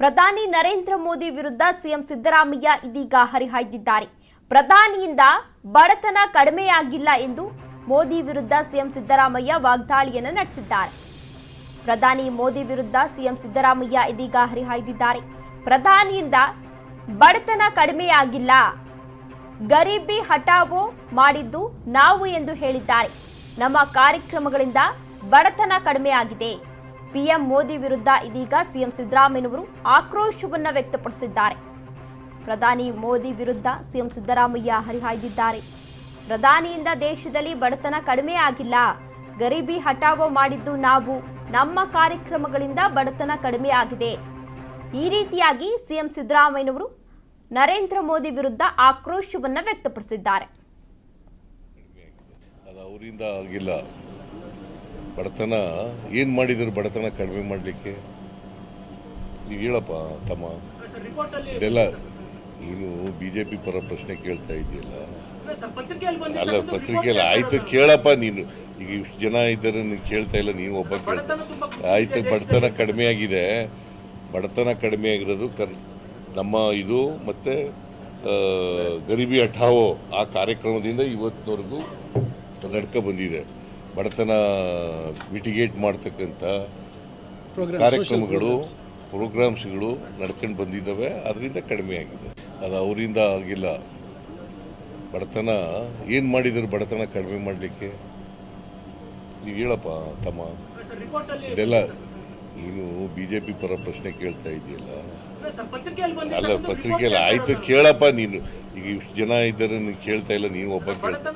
ಪ್ರಧಾನಿ ನರೇಂದ್ರ ಮೋದಿ ವಿರುದ್ಧ ಸಿಎಂ ಸಿದ್ದರಾಮಯ್ಯ ಇದೀಗ ಹರಿಹಾಯ್ದಿದ್ದಾರೆ. ಪ್ರಧಾನಿಯಿಂದ ಬಡತನ ಕಡಿಮೆಯಾಗಿಲ್ಲ ಎಂದು ಮೋದಿ ವಿರುದ್ಧ ಸಿಎಂ ಸಿದ್ದರಾಮಯ್ಯ ವಾಗ್ದಾಳಿಯನ್ನು ನಡೆಸಿದ್ದಾರೆ. ಪ್ರಧಾನಿ ಮೋದಿ ವಿರುದ್ಧ ಸಿಎಂ ಸಿದ್ದರಾಮಯ್ಯ ಇದೀಗ ಹರಿಹಾಯ್ದಿದ್ದಾರೆ. ಪ್ರಧಾನಿಯಿಂದ ಬಡತನ ಕಡಿಮೆಯಾಗಿಲ್ಲ. ಗರೀಬಿ ಹಠಾವೋ ಮಾಡಿದ್ದು ನಾವು ಎಂದು ಹೇಳಿದ್ದಾರೆ. ನಮ್ಮ ಕಾರ್ಯಕ್ರಮಗಳಿಂದ ಬಡತನ ಕಡಿಮೆಯಾಗಿದೆ. ಪಿಎಂ ಮೋದಿ ವಿರುದ್ಧ ಇದೀಗ ಸಿಎಂ ಸಿದ್ದರಾಮಯ್ಯನವರು ಆಕ್ರೋಶವನ್ನ ವ್ಯಕ್ತಪಡಿಸಿದ್ದಾರೆ. ಪ್ರಧಾನಿ ಮೋದಿ ವಿರುದ್ಧ ಸಿಎಂ ಸಿದ್ದರಾಮಯ್ಯ ಹರಿಹಾಯ್ದಿದ್ದಾರೆ. ಪ್ರಧಾನಿಯಿಂದ ದೇಶದಲ್ಲಿ ಬಡತನ ಕಡಿಮೆ ಆಗಿಲ್ಲ. ಗರೀಬಿ ಹಠಾವೋ ಮಾಡಿದ್ದು ನಾವು. ನಮ್ಮ ಕಾರ್ಯಕ್ರಮಗಳಿಂದ ಬಡತನ ಕಡಿಮೆ ಆಗಿದೆ. ಈ ರೀತಿಯಾಗಿ ಸಿಎಂ ಸಿದ್ದರಾಮಯ್ಯನವರು ನರೇಂದ್ರ ಮೋದಿ ವಿರುದ್ಧ ಆಕ್ರೋಶವನ್ನು ವ್ಯಕ್ತಪಡಿಸಿದ್ದಾರೆ. ಬಡತನ, ಏನು ಮಾಡಿದ್ರು ಬಡತನ ಕಡಿಮೆ ಮಾಡಲಿಕ್ಕೆ? ನೀವು ಹೇಳಪ್ಪ, ತಮ್ಮ. ಇದೆಲ್ಲ ನೀನು ಬಿ ಜೆ ಪಿ ಪರ ಪ್ರಶ್ನೆ ಕೇಳ್ತಾ ಇದೆಯಲ್ಲ. ಅಲ್ಲ, ಪತ್ರಿಕೆಯಲ್ಲಿ ಆಯ್ತು ಕೇಳಪ್ಪ ನೀನು. ಈಗ ಇಷ್ಟು ಜನ ಇದ್ದಾರೆ, ನೀನು ಕೇಳ್ತಾ ಇಲ್ಲ ನೀನು ಒಬ್ಬ ಕೇಳ್ತಾ ಆಯ್ತು, ಬಡತನ ಕಡಿಮೆ ಆಗಿದೆ. ಬಡತನ ಕಡಿಮೆ ಆಗಿರೋದು ಕರ್ ನಮ್ಮ ಇದು ಮತ್ತು ಗರಿಬಿ ಹಠಾವೋ ಆ ಕಾರ್ಯಕ್ರಮದಿಂದ ಇವತ್ತಿನವರೆಗೂ ನಡ್ಕೊ ಬಂದಿದೆ. ಬಡತನ ಮಿಟಿಗೇಟ್ ಮಾಡ್ತಕ್ಕಂಥ ಕಾರ್ಯಕ್ರಮಗಳು ಪ್ರೋಗ್ರಾಮ್ಸ್ಗಳು ನಡ್ಕೊಂಡು ಬಂದಿದ್ದಾವೆ. ಅದರಿಂದ ಕಡಿಮೆ ಆಗಿದೆ. ಅದು ಅವರಿಂದ ಆಗಿಲ್ಲ. ಬಡತನ ಏನು ಮಾಡಿದ್ರು ಬಡತನ ಕಡಿಮೆ ಮಾಡಲಿಕ್ಕೆ? ನೀವು ಹೇಳಪ್ಪ ತಮ್ಮ. ಇದೆಲ್ಲ ನೀನು ಬಿ ಜೆ ಪಿ ಪರ ಪ್ರಶ್ನೆ ಕೇಳ್ತಾ ಇದೆಯಲ್ಲ? ಅಲ್ಲ ಪತ್ರಿಕೆಯಲ್ಲಿ ಆಯ್ತು ಕೇಳಪ್ಪ ನೀನು. ಈಗ ಇಷ್ಟು ಜನ ಇದ್ದಾರೆ ನೀನು ಕೇಳ್ತಾ ಇಲ್ಲ ನೀವು ಒಬ್ಬ ಕೇಳ್ತಾ